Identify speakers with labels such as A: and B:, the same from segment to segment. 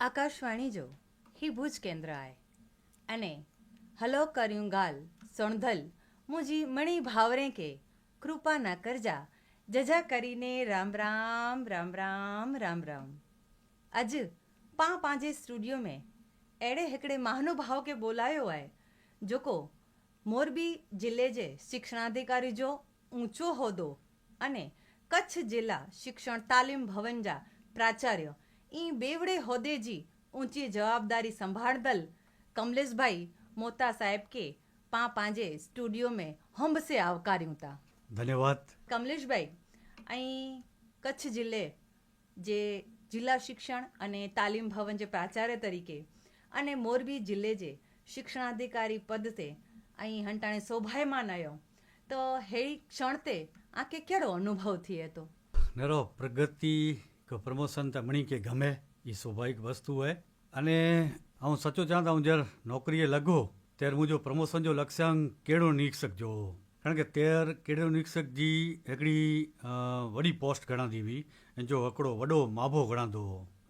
A: જાણીજો હી ભુજ કેન્દ્ર આય અને હલો કર્યું ગાલ સોણધલ મુજી મણી ભાવરે કે કૃપા ના કરજા જજા કરીને રામ રામ રામ રામ રામ રામ अॼु पां पंहिंजे स्टूडियो में अहिड़े हिकिड़े महानुभाव खे बोलायो आहे जेको मोरबी ज़िले जे शिक्षणाधिकारी जो ऊंचो उहिदो અને કચ્છ જિલ્લા શિક્ષણ તાલીમ ભવન जा प्राचार्य ઈ બેવડે હોદેજી ઊંચી જવાબદારી સંભાળદલ કમલેશભાઈ મોતા સાહેબ કે પા પાંજે સ્ટુડિયો મેં હંબસે આવકાર્યું તા.
B: ધન્યવાદ.
A: કમલેશભાઈ અહીં કચ્છ જિલ્લે જે જિલ્લા શિક્ષણ અને તાલીમ ભવન જે પ્રાચાર્ય તરીકે અને મોરબી જિલ્લે જે શિક્ષણાધિકારી પદતે અહીં હંટાણે શોભાયમાન આવ્યો તો હેળી ક્ષણતે આંકે કેળો અનુભવ થયો હતો?
B: નરો પ્રગતિ કે પ્રમોશન તમને કે ગમે એ સ્વાભાવિક વસ્તુ હોય. અને હું સચો ચાંદ હું જ્યારે નોકરીએ લગો, ત્યારે હું જો પ્રમોશન જો લક્ષ્યાંક કેળો નિરીક્ષક જો. કારણ કે તેર કેળો નિરીક્ષકજી એકડી વડી પોસ્ટ ગણાતી હતી. જો હકડો વડો, માભો ગણાતો.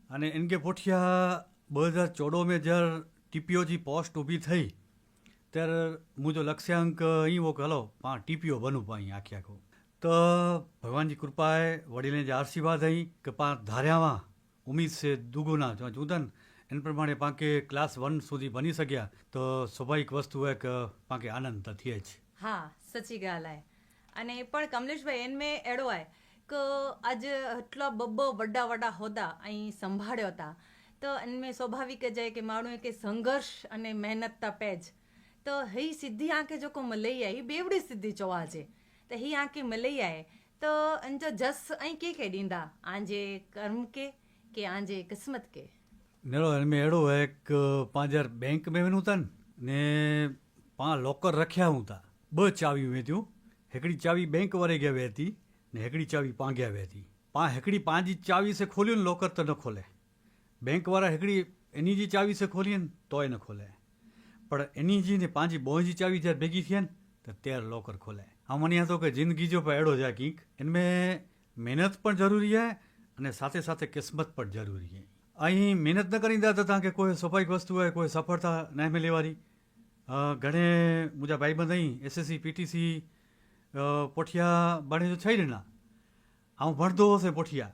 B: અને એન કે પોઠિયા બે હજાર ચૌદમાં જ્યારે ટીપીઓજી પોસ્ટ ઊભી થઈ, ત્યારે મુજો લક્ષ્યાંક અહીં વોક હલો પા ટીપીઓ બનું પા અહીં આખી આખો. તો ભગવાનજી કૃપાએ વડીલને જે આશીર્વાદ અહીં કે પાંચ ધાર્યામાં ઉમીદ છે દુગુના જો જુદન, એન પ્રમાણે પાંકે ક્લાસ વન સુધી બની શક્યા, તો સ્વાભાવિક વસ્તુ હોય કે પાંકે આનંદ થયે છે
A: હા, સચી ગાલાય અને પણ કમલેશભાઈ, એન મેં એડો આય કે આજ એટલા બબ્બો વડા વડા હોદા અહીં સંભાળ્યો હતા તો એનમે સ્વાભાવિક જ કે માણું કે સંઘર્ષ અને મહેનત તપે જ તો હઈ સિદ્ધિ આંકે જોકો મલઈ આવી બેવડી સિદ્ધિ જોવા છે. त ही आके मिली आहे त इन जो जस ऐं कंहिंखे ॾींदा आंजे कर्म खे के आंजे क़िस्मत खे
B: निड़ो हिन में अहिड़ो आहे की पंहिंजा बैंक में वञूं अथनि ने पाण लॉकर रखिया हूं था ॿ चावियूं वेंदियूं हिकिड़ी चावी बैंक वारे खे वेह थी ने हिकिड़ी चावी पांगिया वेह थी पाण हिकिड़ी पंहिंजी चावी से खोलियुनि लॉकर त न खोले बैंक वारा हिकिड़ी इन जी चावी से खोलियनि तोए न खोले पर इन जी ने पंहिंजी ॿोह जी चावी जर भेगी थियनि त तेरु लॉकर खोलाए हाँ मन यहाँ तो कि ज़िंदगी जो पर अहिड़ो जाए कीक इनमें महिनत पण ज़रूरी आहे अने साथे साथे क़िस्मत पण ज़रूरी आहे ऐं महिनत न करींदा त तव्हांखे कोई स्वाभाविक वस्तु आहे कोई सफलता न मिले वारी घणे मुंहिंजा भाईबंद E S S C P T C Pothia भणे जो छही ॾिना ऐं भणंदो हुउसि पोठिया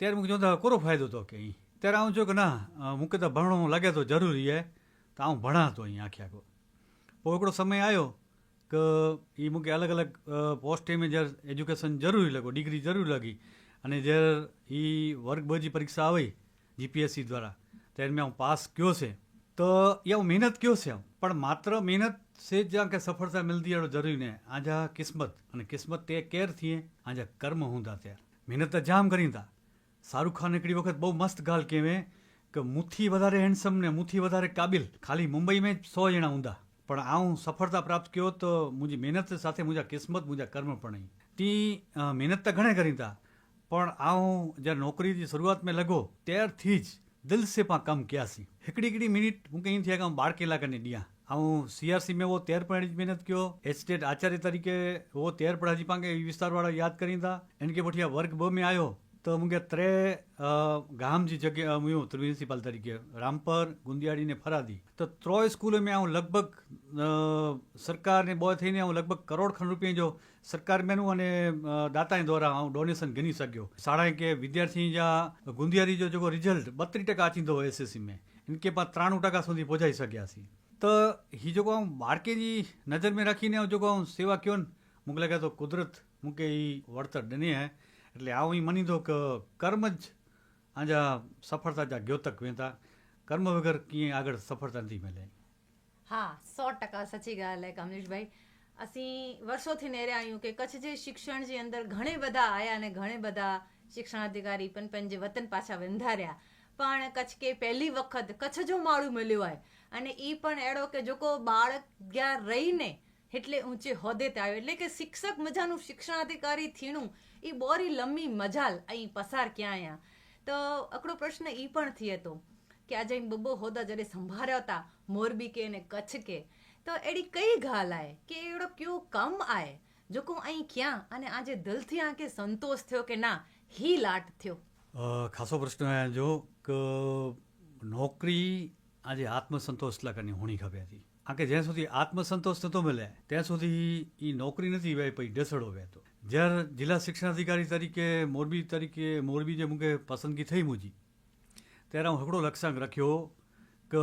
B: ત્યારે મૂંखे ચવંદા કોરો ફાયદો તો કે અહીં ત્યારે આવું જો કે ના મૂંखे તો ભણણો લાગે તો ज़रूरी आहे त आउं ભણાं थो અહીં આખે આખો पोइ हिकिड़ो समय आयो કે એ મૂકે અલગ અલગ પોસ્ટ એમ જ્યારે એજ્યુકેશન જરૂરી લાગો ડિગ્રી જરૂરી લાગી, અને જ્યારે એ વર્ગ બજી પરીક્ષા આવી, જીપીએસસી દ્વારા, ત્યારે મેં પાસ કયો છે, તો એ હું મહેનત કયો છે પણ માત્ર મહેનત से जहाँ के સફળતા मिलती है जरूरी ने आज કિસ્મત, અને કિસ્મત તે કેર થીએ, આજા કર્મ હુંદા ત્યાં મહેનત તો જામ કરી હતા શાહરૂખ ખાન એકડી વખત બહુ મસ્ત ગાલ કહેવે કે મુથી વધારે હેન્ડસમ ને મુથી વધારે કાબિલ. ખાલી મુંબઈમાં જ સો જણા ઊંધા. પણ આ હું સફળતા પ્રાપ્ત કયો તો મુજી મહેનત સાથે મુજા કિસ્મત, મુજા કર્મ પણ તી મહેનત તો ઘણે કરી તા, પણ આ હું જ્યારે નોકરીની શરૂઆત મેં લગો ત્યારથી જ દિલ સે પા કામ ક્યાં સી. હિકડી હિકડી મિનિટ હું કહીં થયા કે બાર કલાક અને ડિયા. હું સીઆરસી મેં વો તેર પણ મહેનત કયો, એસ્ટેટ આચાર્ય તરીકે વો તેર પણ હજી પાંકે વિસ્તારવાળા યાદ કરી હતા એને કે પછી આ વર્ગ બ મેં આવ્યો તો મુંગે ત્રે ગામ જી જગ્યા, હું પ્રિન્સિપાલ તરીકે, રામપર, ગુંદિયાળી ને ફરાદી. તો ત્રોય સ્કૂલે મેં હું લગભગ સરકારને બો થઈને હું લગભગ કરોડ ખંડ રૂપિયા જો સરકાર મેનું અને દાતાએ દ્વારા હું ડોનેશન ગણી શક્યો. સાડા કે વિદ્યાર્થી જા ગુંદિયારી જો જેको રિઝલ્ટ બત્રીસ ટકા અચીંદો હોય એસએસસી મેં. ઇનકે પાસ ત્રાણું ટકા સુધી પહોંચાઈ શક્યા છે. તો હી જો હું બાળકેજી નજર મેં રાખીને જો હું સેવા કયો ને, મુકે લાગે તો કુદરત મુકે એ વળતર ડને હે. એટલે આવું એ માની દો કે કર્મ જ આજા સફળતા જા ગ્યોતક વેંતા. કર્મ વગર કીअं આગળ સફળતા નથી મળે.
A: હા, સો ટકા સાચી ॻाल्हि आहे કમલેશભાઈ. અસી વર્ષોથી નેરે આવ્યું કે કચ્છ જે શિક્ષણ જે અંદર ઘણે બધા આવ્યા અને ઘણે બધા શિક્ષણાધિકારી પણ પણ જે વતન પાછા બંધાર્યા પણ કચ્છ કે પહેલી વખત કચ્છ જો માળું મળ્યું હોય, અને એ પણ એડો કે જોકો બાળક ગયા રહીને, એટલે ઊંચે હોદ્દે તે આવ્યો. એટલે કે શિક્ષક મજાનું શિક્ષણાધિકારી થીણું એ બોરી લંબી મજાલ અહીં પસાર ક્યાં અહીંયા તો અકડો પ્રશ્ન એ પણ થયો હતો કે આજે અહીં બબ્બો હોદા જ્યારે સંભાળ્યા હતા મોરબી કે ને કચ્છ કે તો એડી કઈ ગાલ આય કે એડો કયો કમ આય? જો કો અહીં ક્યાં? અને આજે દિલથી આ કે સંતોષ થયો કે ના? હી લાટ થયો.
B: ખાસો પ્રશ્ન જો કે, નોકરી આજે આત્મસંતોષ લાગવાની હોણી ખબે હતી. આ કે જ્યાં સુધી આત્મસંતોષ નહોતો મળે ત્યાં સુધી એ નોકરી નથી વહે પછી ડસડો વહેતો. જ્યારે જિલ્લા શિક્ષણાધિકારી તરીકે મોરબી તરીકે મોરબી જે મૂકે પસંદગી થઈ મુજી, ત્યારે હું હકડો લક્ષ્યાંક રાખ્યો કે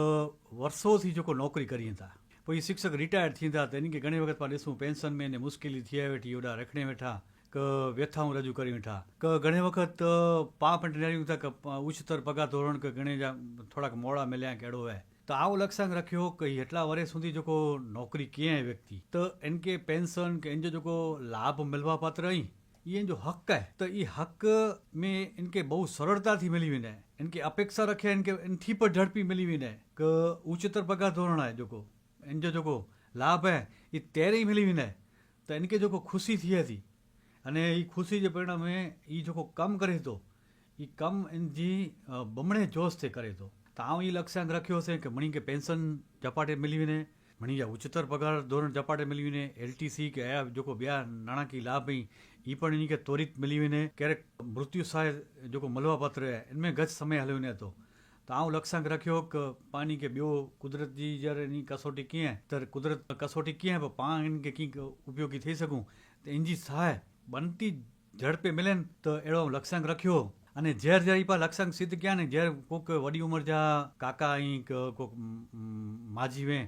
B: વર્ષોથી જો કોઈ નોકરી કરી હતા, પછી શિક્ષક રિટાયર્ડ થઈ હતા, તેની કે ઘણી વખત પાછું ॾिसूं પેન્શન મેં ને મુશ્કેલી થયા વેઠી ઓડા રખણે વેઠા કે વ્યથાઓ રજૂ કરી વેઠા કે ઘણી વખત પા પણ નેર્યું હતા કે ઉચ્ચતર પગાર ધોરણ કે ઘણી થોડાક મોડા મેલ્યા કેડો હે. તો આવો લક્ષ્યાંક રાખ્યો કે એટલા વર્ષ સુધી જોકો નોકરી ક્યાંય વ્યક્તિ તો એન કે પેન્શન કે એન જોકો લાભ મળવા પાત્ર અહીં? એ એન જો હક કહે તો એ હક મેં ઇનકે બહુ સરળતાથી મેળવીને કે અપેક્ષા રખે ઇનકે એનથી પણ ઝડપી મેળવીને કે ઉચ્ચતર પગાર ધોરણ હે જોકો એન જો જોકો લાભ હે એ ત્યારે મેળવીને તો એનકે જોકો ખુશી થઈ હતી. અને એ ખુશી જે પરિણામે એ જોકો કામ કરે તો એ કામ એનજી અ, બમણે જોશથી કરે તો. તો એ લક્ષ્યાંક રાખ્યો છે કે મણી કે પેન્શન ઝપાટે મેળવીને, મણી યા ઉચ્ચતર પગાર ધોરણ ઝપાટે મેળવીને, એલટીસી કે આ જોકો બે નાણાકીય લાભ એ પણ એની કે ત્વરિત મેળવીને ક્યારેક મૃત્યુ સહાય જોકો મળવાપાત્ર એમને ગત સમય હલવીને હતો. તો આવું લક્ષ્યાંક રાખ્યો કે પાણી કે બ્યો કુદરતજી જ્યારે એની કસોટી કીએ ત્યારે કુદરત કસોટી કીએ પણ પાણી કે કંઈક ઉપયોગી થઈ શકું. તો એની સહાય બનતી ઝડપે મિલે ને તો એડો લક્ષ્યાંક રાખ્યો. અને ઝેર જ્યારે પણ લક્ષણ સિદ્ધ ક્યાં ને? જ્યારે કોક વડી ઉંમર જા કાકા અહીં કોક માજી વે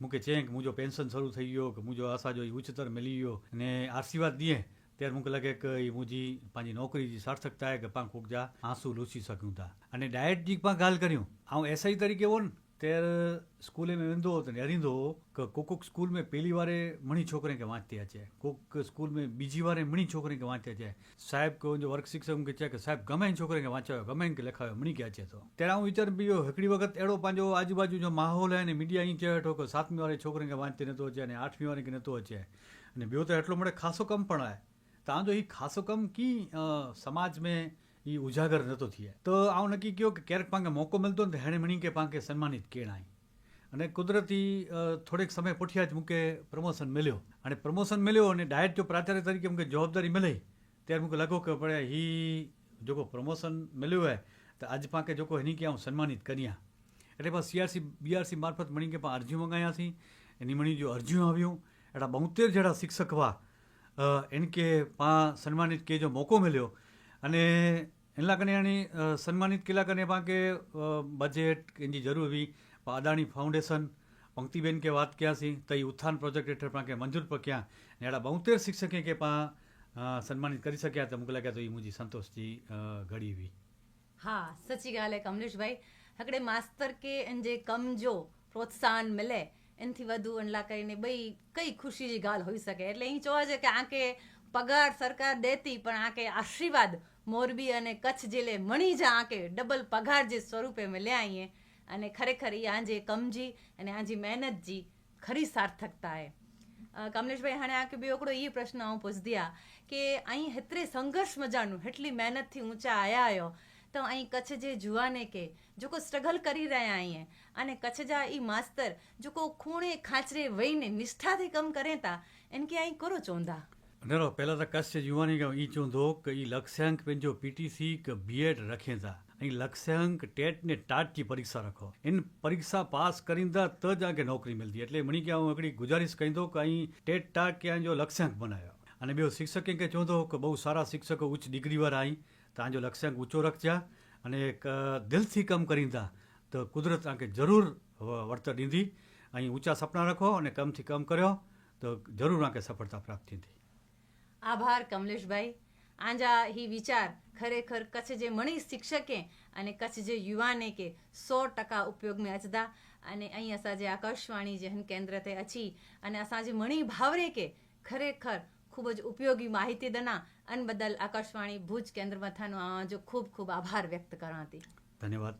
B: મૂકે છે કે મુજો પેન્શન શરૂ થઈ ગયો, કે મુજો આશા જો ઉચ્ચતર મિલી ગયો અને આશીર્વાદ દીએ, ત્યારે મૂકે લાગે કે એ મુજી પાંજી નોકરી જી સાર્થક થાય કે પાંખ કોક જા આંસુ લૂસી શક્યું તા. અને ડાયટ જી પાંખ ગાલ કર્યું. આવું એસઆઈ તરીકે હોય ને. ત્યારે સ્કૂલે મેં वेंदो हुओ त ॾियारींदो हुओ की को कोक स्कूल में पहली वारे मणी छोकिरे खे वांचती अचे कोक स्कूल में બીજી વારે મણી છોકરી કે વાંચે છે સાહેબ કહો જો વર્ગ શિક્ષક મૂકે છે કે, સાહેબ, ગમે છોકરી કે વાંચાયો ગમે કે લખાયો, મણી ક્યાં છે તો. ત્યારે હું વિચાર બીજો, હિકડી વખત એડો પાંજો આજુબાજુ જો માહોલ હે ને, મીડિયા અહીં કહેવાય તો કે સાતમી વારે છોકરી કે વાંચતી નહોતો છે અને આઠમી વારે કે નહોતો છે. અને બીજો તો એટલો મળે, ખાસો કમ પણ આવે તો આ જો એ ખાસો કમ કી સમાજ મેં એ ઉજાગર નહોતો થયા. તો આવું નક્કી કયો કે ક્યારેક પાંકે મોકો મળતો ને હેણે મણી કે પાંકે સન્માનિત કેળાય. અને કુદરતી થોડેક સમય પોઠિયા જ મૂકે પ્રમોશન મળ્યો અને પ્રમોશન મળ્યો અને ડાયટ જો પ્રાચાર્ય તરીકે મૂકે જવાબદારી મળે, ત્યારે મૂકે લગો કે પડે હી જો પ્રમોશન મળ્યું હોય, તો આજ પાંકે જો એની ક્યાં હું સન્માનિત કર્યા. એટલે પણ સીઆરસી, બીઆરસી મારફત મણી કે પણ અરજી મંગાયા હતી એની મણી જો અરજીઓ આવ્યું એટલે બોતેર જેડા શિક્ષક વા એને કે પા સન્માનિત કે જો મોકો મળ્યો અને એના કને એની સન્માનિત કેલા કને કે બજેટ એની જરૂર હતી અદાણી ફાઉન્ડેશન પંક્તિબેન કે વાત ક્યાં સી તઈ ઉત્થાન પ્રોજેક્ટ હેઠળ કે મંજૂર પર ક્યાં અને એડા બોતેર શિક્ષકે કે પા સન્માનિત કરી શક્યા તો મૂકલા લાગ્યા તો એ મુજી
A: સંતોષજી ઘડી વી હા, સચી ગાલે કમલેશભાઈ, હકડે માસ્તર કે એન જે કમજો પ્રોત્સાહન મળે એનાથી વધુ એના કરીને ભાઈ કઈ ખુશી ગાલ હોઈ શકે. એટલે અહીં જોવા છે કે આ કે પગાર સરકાર દેતી, પણ આ કે આશીર્વાદ મોરબી અને કચ્છ જિલ્લે મણી જા આંકે ડબલ પગાર જે સ્વરૂપે મળ્યા આઈએ. અને ખરેખર એ આજે કમજી અને આજી મહેનતજી ખરી સાર્થકતા એ કમલેશભાઈ હાણે આ કે બી ઓકડો એ પ્રશ્ન હું પૂછદી આ કે અહીં હેતરે સંઘર્ષ મજાનું હેટલી મહેનતથી ઊંચા આયા આયો. તો અહીં કચ્છ જે જુવાને કે જોકો સ્ટ્રગલ કરી રહ્યા અહીં અને કચ્છ જા એ માસ્તર જોકો ખૂણે ખાચરે વહીને નિષ્ઠાથી કમ કરે તા એને કે અહીં કરો ચોંધા.
B: ॾिसो पहिला त कष्ट युवानी खां ई चवंदो की ई लक्ष्यांक पंहिंजो P T C B Ed रखे था ऐं लक्ष्यांक टेट ने टाट जी परीक्षा रखो इन परीक्षा पास करींदा त तव्हांखे नौकिरी मिलंदी एटले मणी खे आउं हिकिड़ी गुज़ारिश कंदो की ऐं टेट टाट खे जो लक्ष्यांक बनायो अने ॿियो शिक्षक कंहिंखे चवंदो की બહુ सारा शिक्षक ઉચ્ચ डिग्री वारा आई तव्हांजो लक्ष्यांक ઊचो रखिजा અને દિલથી કમ કરીंदा त કુદરત तव्हांखे ज़रूरु વળતર ॾींदी ऐं ऊचा सपना रखो अने कम थी कमु करियो त ज़रूरु तव्हांखे सफलता प्राप्त थींदी
A: આભાર કમલેશભાઈ. આંજા હી વિચાર ખરેખર કચ્છ જે મણી શિક્ષકે અને કચ્છ જે યુવાને કે સો ટકા ઉપયોગમાં અચદા અને અહીં અસાંજે આકાશવાણી જહન કેન્દ્ર તે અચી અને અસાંજે મણી ભાવરે કે ખરેખર ખૂબ જ ઉપયોગી માહિતી દના અન બદલ આકાશવાણી ભુજ કેન્દ્ર મથાનો આવાજો ખૂબ ખૂબ આભાર વ્યક્ત કરાતી.
B: ધન્યવાદ.